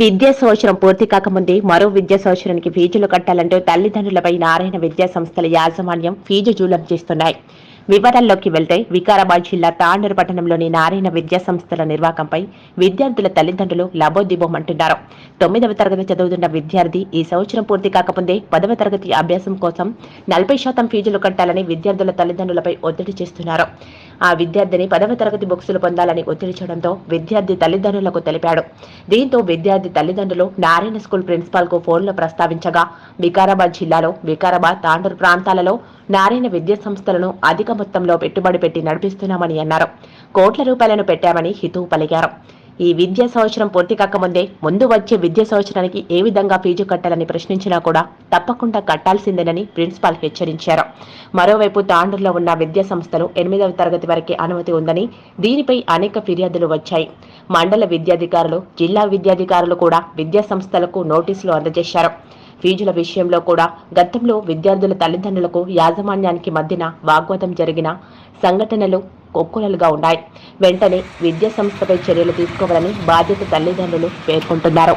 విద్యా సంవత్సరం పూర్తి కాకముందే మరో విద్యా సంవత్సరానికి ఫీజులు కట్టాలంటూ తల్లిదండ్రులపై నారాయణ విద్యా సంస్థల యాజమాన్యం ఫీజు జూలం చేస్తున్నాయి. వివరాల్లోకి వెళ్తే వికారాబాద్ జిల్లా తాండూరు పట్టణంలోని నారాయణ విద్యా సంస్థల నిర్వాహకంపై విద్యార్థుల తల్లిదండ్రులు లబోదిబోమంటున్నారు తొమ్మిదవ తరగతి చదువుతున్న విద్యార్థి ఈ సంవత్సరం పూర్తి కాకముందే పదవ తరగతి అభ్యాసం కోసం నలభై శాతం ఫీజులు కట్టాలని విద్యార్థుల తల్లిదండ్రులపై ఒత్తిడి చేస్తున్నారు. ఆ విద్యార్థిని పదవ తరగతి బుక్సులు పొందాలని ఒత్తిడి చేయడంతో విద్యార్థి తల్లిదండ్రులకు తెలిపాడు. దీంతో విద్యార్థి తల్లిదండ్రులు నారాయణ స్కూల్ ప్రిన్సిపాల్కు ఫోన్లో ప్రస్తావించగా వికారాబాద్ జిల్లాలో వికారాబాద్ తాండూరు ప్రాంతాలలో నారాయణ విద్యా సంస్థలను అధిక మొత్తంలో పెట్టుబడి పెట్టి నడిపిస్తున్నామని అన్నారు. కోట్ల రూపాయలను పెట్టామని హితవు పలికారు. ఈ విద్యా సంవత్సరం పూర్తి కాకముందే ముందు వచ్చే విద్యా సంవత్సరానికి ఏ విధంగా ఫీజు కట్టాలని ప్రశ్నించినా కూడా తప్పకుండా కట్టాల్సిందేనని ప్రిన్సిపాల్ హెచ్చరించారు. మరోవైపు తాండూరులో ఉన్న విద్యా సంస్థలు ఎనిమిదవ తరగతి వరకే అనుమతి ఉందని దీనిపై అనేక ఫిర్యాదులు వచ్చాయి. మండల విద్యాధికారులు జిల్లా విద్యాధికారులు కూడా విద్యా సంస్థలకు నోటీసులు అందజేశారు. ఫీజుల విషయంలో కూడా గతంలో విద్యార్థుల తల్లిదండ్రులకు యాజమాన్యానికి మధ్యన వాగ్వాదం జరిగిన సంఘటనలు కొక్కులలుగా ఉన్నాయి. వెంటనే విద్యా సంస్థపై చర్యలు తీసుకోవాలని బాధ్యత తల్లిదండ్రులు పేర్కొంటున్నారు.